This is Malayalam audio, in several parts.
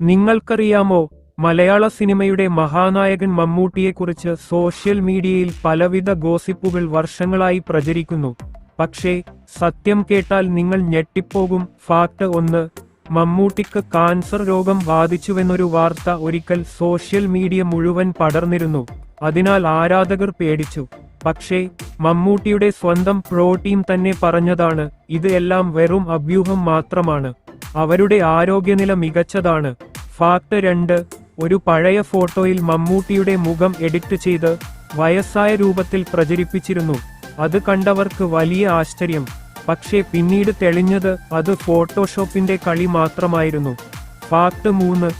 നിങ്ങൾക്കറിയാമോ മലയാള സിനിമയുടെ മഹാനായകൻ മമ്മൂട്ടിയെക്കുറിച്ച് സോഷ്യൽ മീഡിയയിൽ പലവിധ ഗോസിപ്പുകൾ വർഷങ്ങളായി പ്രചരിക്കുന്നു. പക്ഷേ സത്യം കേട്ടാൽ നിങ്ങൾ ഞെട്ടിപ്പോകും. ഫാക്ട് ഒന്ന് മമ്മൂട്ടിക്ക് കാൻസർ രോഗം ബാധിച്ചുവെന്നൊരു വാർത്ത ഒരിക്കൽ സോഷ്യൽ മീഡിയ മുഴുവൻ പടർന്നിരുന്നു. അതിനാൽ ആരാധകർ പേടിച്ചു. പക്ഷേ മമ്മൂട്ടിയുടെ സ്വന്തം പ്രോ ടീം തന്നെ പറഞ്ഞതാണ് ഇത് എല്ലാം വെറും അഭ്യൂഹം മാത്രമാണ്. അവരുടെ ആരോഗ്യനില മികച്ചതാണ്. ഫാക്ട് രണ്ട്. ഒരു പഴയ ഫോട്ടോയിൽ മമ്മൂട്ടിയുടെ മുഖം എഡിറ്റ് ചെയ്ത് വയസ്സായ രൂപത്തിൽ പ്രചരിപ്പിച്ചിരുന്നു. അത് കണ്ടവർക്ക് വലിയ ആശ്ചര്യം. പക്ഷേ പിന്നീട് തെളിഞ്ഞത് അത് ഫോട്ടോഷോപ്പിന്റെ കളി മാത്രമായിരുന്നു. ഫാക്ട് മൂന്ന്.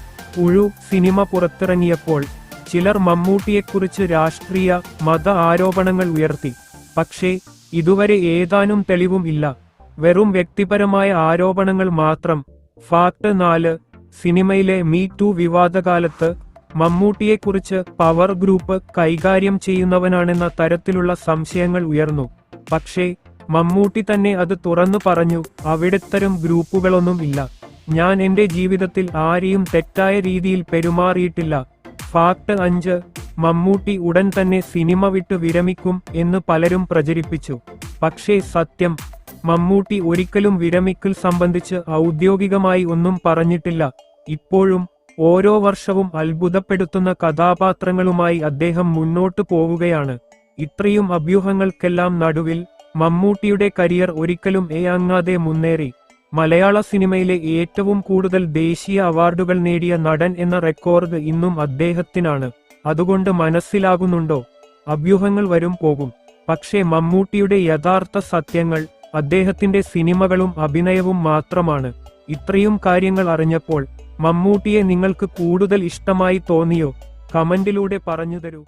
ഉഴു സിനിമ പുറത്തിറങ്ങിയപ്പോൾ ചിലർ മമ്മൂട്ടിയെക്കുറിച്ച് രാഷ്ട്രീയ മത ആരോപണങ്ങൾ ഉയർത്തി. പക്ഷേ ഇതുവരെ ഏതാനും തെളിവും ഇല്ല. വെറും വ്യക്തിപരമായ ആരോപണങ്ങൾ മാത്രം. ഫാക്ട് നാല്. സിനിമയിലെ മീ ടു വിവാദകാലത്ത് മമ്മൂട്ടിയെക്കുറിച്ച് പവർ ഗ്രൂപ്പ് കൈകാര്യം ചെയ്യുന്നവനാണെന്ന തരത്തിലുള്ള സംശയങ്ങൾ ഉയർന്നു. പക്ഷേ മമ്മൂട്ടി തന്നെ അത് തുറന്നു പറഞ്ഞു അവിടെത്തരം ഗ്രൂപ്പുകളൊന്നും ഇല്ല. ഞാൻ എന്റെ ജീവിതത്തിൽ ആരെയും തെറ്റായ രീതിയിൽ പെരുമാറിയിട്ടില്ല. ഫാക്ട് അഞ്ച്. മമ്മൂട്ടി ഉടൻ തന്നെ സിനിമ വിട്ട് വിരമിക്കും എന്ന് പലരും പ്രചരിപ്പിച്ചു. പക്ഷേ സത്യം മമ്മൂട്ടി ഒരിക്കലും വിരമിക്കൽ സംബന്ധിച്ച് ഔദ്യോഗികമായി ഒന്നും പറഞ്ഞിട്ടില്ല. ഇപ്പോഴും ഓരോ വർഷവും അത്ഭുതപ്പെടുത്തുന്ന കഥാപാത്രങ്ങളുമായി അദ്ദേഹം മുന്നോട്ടു പോവുകയാണ്. ഇത്രയും അഭ്യൂഹങ്ങൾക്കെല്ലാം നടുവിൽ മമ്മൂട്ടിയുടെ കരിയർ ഒരിക്കലും ഏയാങ്ങാതെ മുന്നേറി. മലയാള സിനിമയിലെ ഏറ്റവും കൂടുതൽ ദേശീയ അവാർഡുകൾ നേടിയ നടൻ എന്ന റെക്കോർഡ് ഇന്നും അദ്ദേഹത്തിനാണ്. അതുകൊണ്ട് മനസ്സിലാകുന്നുണ്ടോ? അഭ്യൂഹങ്ങൾ വരും പോകും. പക്ഷേ മമ്മൂട്ടിയുടെ യഥാർത്ഥ സത്യങ്ങൾ അദ്ദേഹത്തിന്റെ സിനിമകളും അഭിനയവും മാത്രമാണ്. ഇത്രയും കാര്യങ്ങൾ അറിഞ്ഞപ്പോൾ മമ്മൂട്ടിയെ നിങ്ങൾക്ക് കൂടുതൽ ഇഷ്ടമായി തോന്നിയോ? കമന്റിലൂടെ പറഞ്ഞു തരൂ.